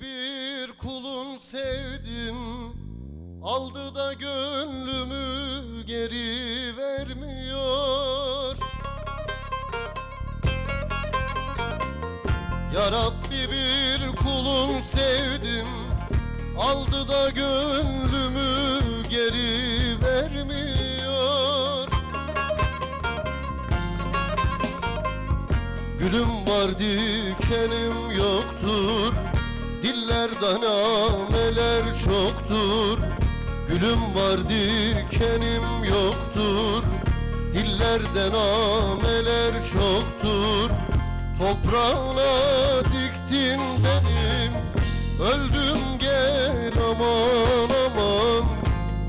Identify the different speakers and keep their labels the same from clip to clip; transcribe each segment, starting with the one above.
Speaker 1: bir kulun sevdim. Aldı da gönlümü geri vermiyor. Ya Rabbi bir kulun sevdim. Aldı da gönlümü geri vermiyor. Gülüm var dikenim yoktur. Dillerden ameler çoktur. Gülüm var dikenim yoktur. Dillerden ameler çoktur. Toprağına diktin benim. Öldüm gel aman aman.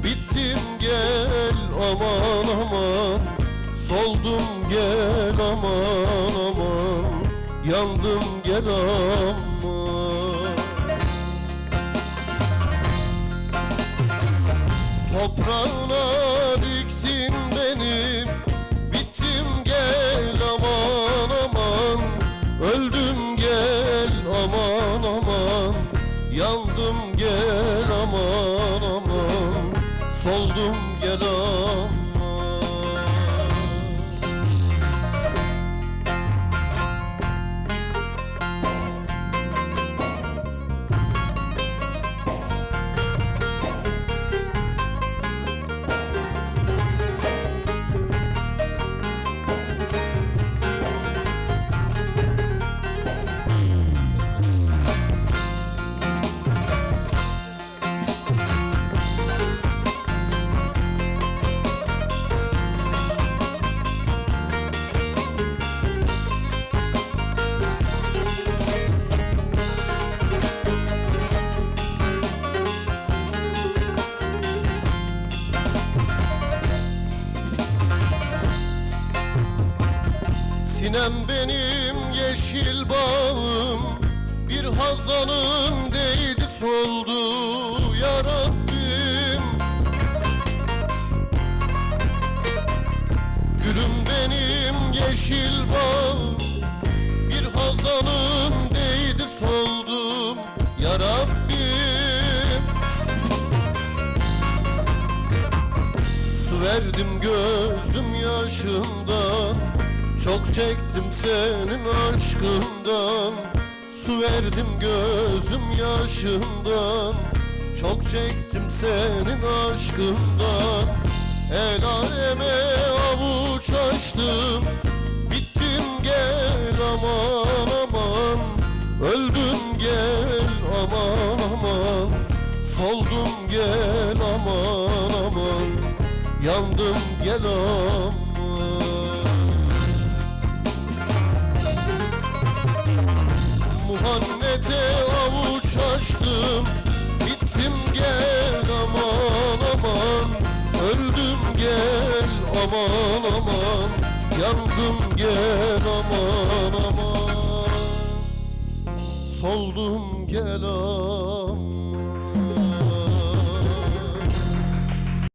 Speaker 1: Bittim gel aman aman. Soldum gel aman aman. Yandım gel aman Toprağına diktin benim. Bittim gel aman aman. Öldüm gel aman aman. Yandım gel aman aman. Soldum gel aman Sinem benim yeşil bağım Bir hazanın değdi soldu ya Rabbim. Gülüm benim yeşil bağım Bir hazanın değdi soldu ya Rabbim. Su verdim gözüm yaşından Çok çektim senin aşkından Su verdim gözüm yaşından. Çok çektim senin aşkından El aleme avuç açtım. Bittim gel aman aman Öldüm gel aman aman. Soldum gel aman aman Yandım gel aman avuç açtım Bittim gel aman aman. Öldüm gel aman aman. Yandım gel aman aman. Soldum gel aman